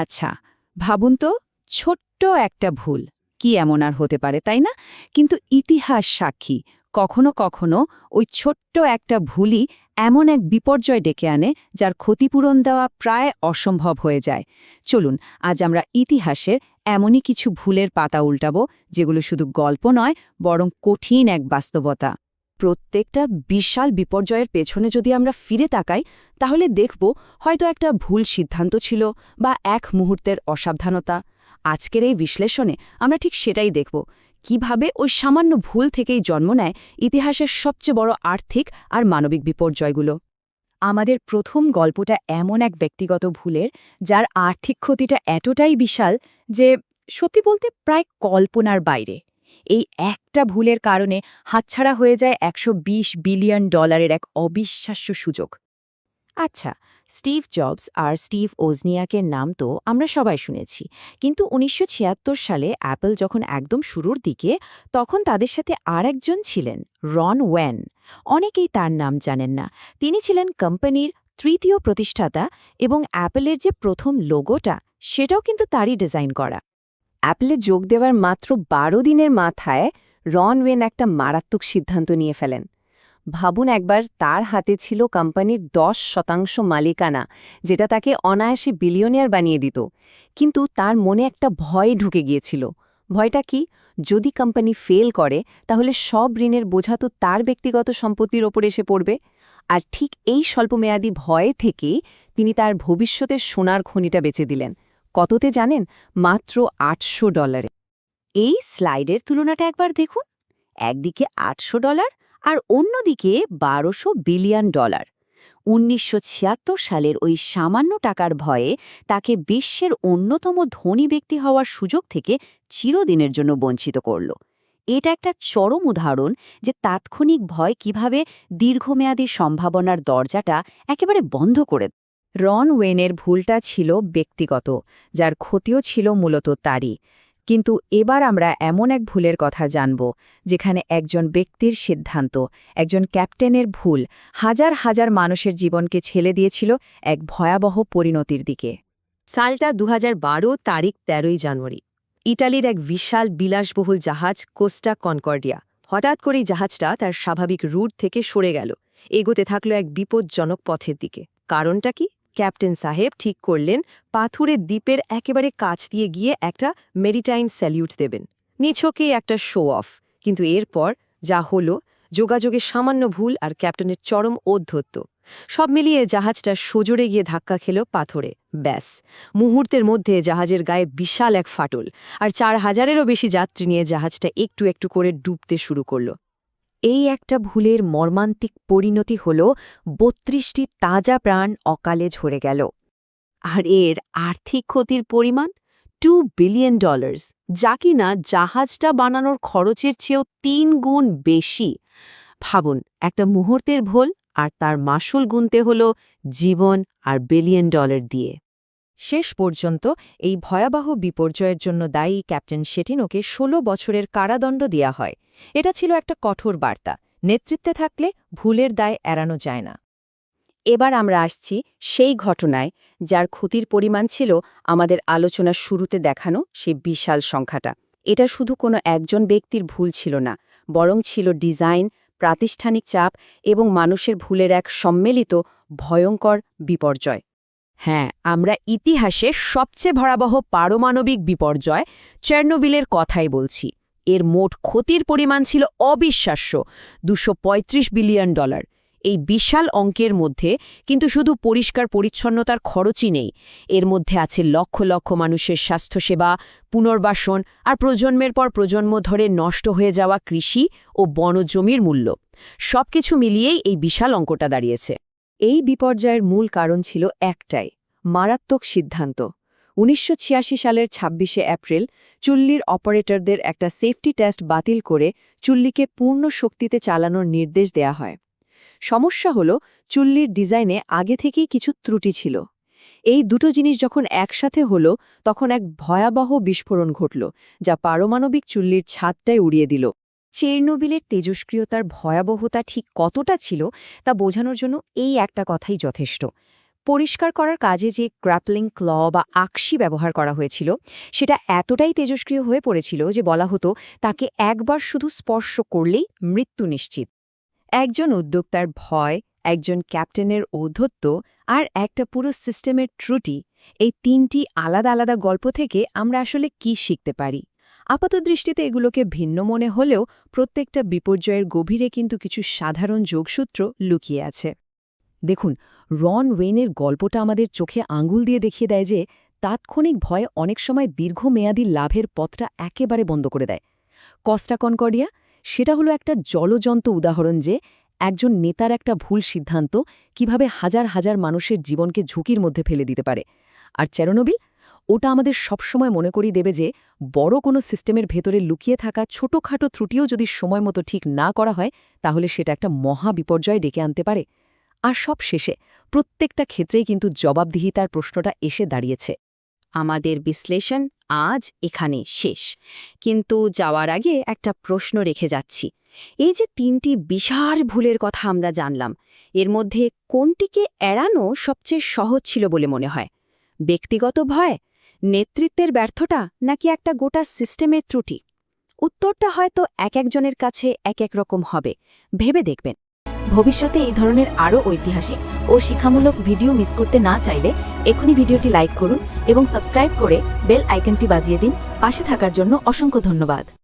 আচ্ছা ভাবুন তো, ছোট্ট একটা ভুল। কি এমন আর হতে পারে, তাই না? কিন্তু ইতিহাস সাক্ষী, কখনো কখনো ওই ছোট্ট একটা ভুলই এমন এক বিপর্যয় ডেকে আনে, যার ক্ষতিপূরণ দেওয়া প্রায় অসম্ভব হয়ে যায়। চলুন, আজ আমরা ইতিহাসের এমনই কিছু ভুলের পাতা উল্টাবো, যেগুলো শুধু গল্প নয়, বরং কঠিন এক বাস্তবতা। প্রত্যেকটা বিশাল বিপর্যয়ের পেছনে যদি আমরা ফিরে তাকাই, তাহলে দেখব হয়তো একটা ভুল সিদ্ধান্ত ছিল বা এক মুহূর্তের অসাবধানতা। আজকের এই বিশ্লেষণে আমরা ঠিক সেটাই দেখব। কীভাবে ওই সামান্য ভুল থেকেই জন্ম নেয় ইতিহাসের সবচেয়ে বড় আর্থিক আর মানবিক বিপর্যয়গুলো। আমাদের প্রথম গল্পটা এমন এক ব্যক্তিগত ভুলের, যার আর্থিক ক্ষতিটা এতটাই বিশাল যে সত্যি বলতে প্রায় কল্পনার বাইরে। এই একটা ভুলের কারণে হাতছাড়া হয়ে যায় একশো বিশ বিলিয়ন ডলারের এক অবিশ্বাস্য সুযোগ। আচ্ছা স্টিভ জবস আর স্টিভ ওজনিয়াকের নাম তো আমরা সবাই শুনেছি, কিন্তু উনিশশো ছিয়াত্তর সালে অ্যাপল যখন একদম শুরুর দিকে, তখন তাদের সাথে আর একজন ছিলেন, রন ওয়েন। অনেকেই তার নাম জানেন না। তিনি ছিলেন কোম্পানির তৃতীয় প্রতিষ্ঠাতা এবং অ্যাপলের যে প্রথম লোগোটা, সেটাও কিন্তু তারই ডিজাইন করা। অ্যাপলে যোগ দেওয়ার মাত্র বারো দিনের মাথায় রন ওয়েন একটা মারাত্মক সিদ্ধান্ত নিয়ে ফেলেন। ভাবুন একবার, তার হাতে ছিল কোম্পানির দশ শতাংশ মালিকানা, যেটা তাকে অনায়াসে বিলিয়নিয়ার বানিয়ে দিত। কিন্তু তার মনে একটা ভয় ঢুকে গিয়েছিল। ভয়টা কি? যদি কোম্পানি ফেল করে, তাহলে সব ঋণের বোঝা তো তার ব্যক্তিগত সম্পত্তির ওপর এসে পড়বে। আর ঠিক এই স্বল্পমেয়াদী ভয় থেকেই তিনি তার ভবিষ্যতের সোনার খনিটা বেচে দিলেন। কততে জানেন? মাত্র আটশো ডলারে। এই স্লাইডের তুলনাটা একবার দেখুন। একদিকে আটশো ডলার আর অন্যদিকে বারোশো বিলিয়ন ডলার। উনিশশো ছিয়াত্তর সালের ওই সামান্য টাকার ভয়ে তাকে বিশ্বের অন্যতম ধনী ব্যক্তি হওয়ার সুযোগ থেকে চিরদিনের জন্য বঞ্চিত করল। এটা একটা চরম উদাহরণ যে তাৎক্ষণিক ভয় কীভাবে দীর্ঘমেয়াদী সম্ভাবনার দরজাটা একেবারে বন্ধ করে। রন ওয়েনের ভুলটা ছিল ব্যক্তিগত, যার ক্ষতিও ছিল মূলত তারই। কিন্তু এবার আমরা এমন এক ভুলের কথা জানব, যেখানে একজন ব্যক্তির সিদ্ধান্ত, একজন ক্যাপ্টেনের ভুল, হাজার হাজার মানুষের জীবনকে ছেলে দিয়েছিল এক ভয়াবহ পরিণতির দিকে। সালটা দু হাজার বারো, তারিখ তেরোই জানুয়ারি। ইটালির এক বিশাল, বিলাসবহুল জাহাজ কোস্টা কনকর্ডিয়া। হঠাৎ করেই জাহাজটা তার স্বাভাবিক রুট থেকে সরে গেল। এগোতে থাকল এক বিপজ্জনক পথের দিকে। কারণটা কি? ক্যাপ্টেন সাহেব ঠিক করলেন পাথুরের দ্বীপের একেবারে কাছ দিয়ে গিয়ে একটা মেরিটাইম স্যালিউট দেবেন। নিছকে একটা শো অফ কিন্তু এরপর যা হলো, যোগাযোগে সামান্য ভুল আর ক্যাপ্টেনের চরম ঔদ্ধত্য সব মিলিয়ে জাহাজটা সজোরে গিয়ে ধাক্কা খেল পাথরে। ব্যাস। মুহূর্তের মধ্যে জাহাজের গায়ে বিশাল এক ফাটল, আর চার হাজারেরও বেশি যাত্রী নিয়ে জাহাজটা একটু একটু করে ডুবতে শুরু করল। এই একটা ভুলের মর্মান্তিক পরিণতি হল বত্রিশটি তাজা প্রাণ অকালে ঝরে গেল। আর এর আর্থিক ক্ষতির পরিমাণ? টু বিলিয়ন ডলার্স যা কিনা জাহাজটা বানানোর খরচের চেয়েও তিন গুণ বেশি। ভাবুন, একটা মুহূর্তের ভুল আর তার মাসুল গুনতে হল জীবন আর বিলিয়ন ডলার দিয়ে। শেষ পর্যন্ত এই ভয়াবহ বিপর্যয়ের জন্য দায়ী ক্যাপ্টেন শেটিনোকে ১৬ বছরের কারাদণ্ড দেয়া হয়। এটা ছিল একটা কঠোর বার্তা। নেতৃত্বে থাকলে ভুলের দায় এড়ানো যায় না। এবার আমরা আসছি সেই ঘটনায় যার ক্ষতির পরিমাণ ছিল আমাদের আলোচনার শুরুতে দেখানো সেই বিশাল সংখ্যাটা। এটা শুধু কোনো একজন ব্যক্তির ভুল ছিল না, বরং ছিল ডিজাইন, প্রাতিষ্ঠানিক চাপ এবং মানুষের ভুলের এক সম্মিলিত, ভয়ঙ্কর বিপর্যয়। হ্যাঁ আমরা ইতিহাসে সবচেয়ে ভয়াবহ পারমাণবিক বিপর্যয় চেরনোবিলের কথাই বলছি। এর মোট ক্ষতির পরিমাণ ছিল অবিশ্বাস্য, দুশো বিলিয়ন ডলার। এই বিশাল অঙ্কের মধ্যে কিন্তু শুধু পরিষ্কার পরিচ্ছন্নতার খরচই নেই, এর মধ্যে আছে লক্ষ লক্ষ মানুষের স্বাস্থ্যসেবা, পুনর্বাসন আর প্রজন্মের পর প্রজন্ম ধরে নষ্ট হয়ে যাওয়া কৃষি ও বনজমির মূল্য। সবকিছু মিলিয়েই এই বিশাল অঙ্কটা দাঁড়িয়েছে। এই বিপর্যয়ের মূল কারণ ছিল একটাই, মারাত্মক সিদ্ধান্ত। উনিশশো ছিয়াশি সালের ২৬শে এপ্রিল, চুল্লির অপারেটরদের একটা সেফটি টেস্ট বাতিল করে চুল্লিকে পূর্ণ শক্তিতে চালানোর নির্দেশ দেয়া হয়। সমস্যা হল, চুল্লির ডিজাইনে আগে থেকেই কিছু ত্রুটি ছিল। এই দুটো জিনিস যখন একসাথে হল, তখন এক ভয়াবহ বিস্ফোরণ ঘটল, যা পারমাণবিক চুল্লির ছাদটাই উড়িয়ে দিল। চেরনোবিলের তেজস্ক্রিয়তার ভয়াবহতা ঠিক কতটা ছিল তা বোঝানোর জন্য এই একটা কথাই যথেষ্ট। পরিষ্কার করার কাজে যে গ্র্যাপলিং ক্ল বা আকশি ব্যবহার করা হয়েছিল, সেটা এতটাই তেজস্ক্রিয় হয়ে পড়েছিল যে বলা হতো তাকে একবার শুধু স্পর্শ করলেই মৃত্যু নিশ্চিত। একজন উদ্যোক্তার ভয়, একজন ক্যাপ্টেনের ঔদ্ধত্য আর একটা পুরো সিস্টেমের ত্রুটি, এই তিনটি আলাদা আলাদা গল্প থেকে আমরা আসলে কি শিখতে পারি? আপাতদৃষ্টিতে এগুলোকে ভিন্ন মনে হলেও প্রত্যেকটা বিপর্যয়ের গভীরে কিন্তু কিছু সাধারণ যোগসূত্র লুকিয়ে আছে। দেখুন, রন ওয়েনের গল্পটা আমাদের চোখে আঙ্গুল দিয়ে দেখিয়ে দেয় যে তাৎক্ষণিক ভয় অনেক সময় দীর্ঘমেয়াদী লাভের পথটা একেবারে বন্ধ করে দেয়। কস্টা কনকর্ডিয়া, সেটা হলো একটা জলজন্ত উদাহরণ যে একজন নেতার একটা ভুল সিদ্ধান্ত কীভাবে হাজার হাজার মানুষের জীবনকে ঝুঁকির মধ্যে ফেলে দিতে পারে। আর চেরনোবিল ওটা আমাদের সবসময় মনে করি দেবে যে, বড় কোনো সিস্টেমের ভেতরে লুকিয়ে থাকা ছোটখাটো ত্রুটিও যদি সময় মতো ঠিক না করা হয়, তাহলে সেটা একটা মহা বিপর্যয় ডেকে আনতে পারে। আর সব শেষে প্রত্যেকটা ক্ষেত্রেই কিন্তু জবাবদিহিতার প্রশ্নটা এসে দাঁড়িয়েছে। আমাদের বিশ্লেষণ আজ এখানে শেষ। কিন্তু যাওয়ার আগে একটা প্রশ্ন রেখে যাচ্ছি। এই যে তিনটি বিশাল ভুলের কথা আমরা জানলাম, এর মধ্যে কোনটিকে এড়ানো সবচেয়ে সহজ ছিল বলে মনে হয়? ব্যক্তিগত ভয় নেতৃত্বের ব্যর্থটা নাকি একটা গোটা সিস্টেমের ত্রুটি? উত্তরটা হয়তো এক একজনের কাছে এক এক রকম হবে। ভেবে দেখবেন। ভবিষ্যতে এই ধরনের আরও ঐতিহাসিক ও শিক্ষামূলক ভিডিও মিস করতে না চাইলে এখনই ভিডিওটি লাইক করুন এবং সাবস্ক্রাইব করে বেল আইকনটি বাজিয়ে দিন। পাশে থাকার জন্য অসংখ্য ধন্যবাদ।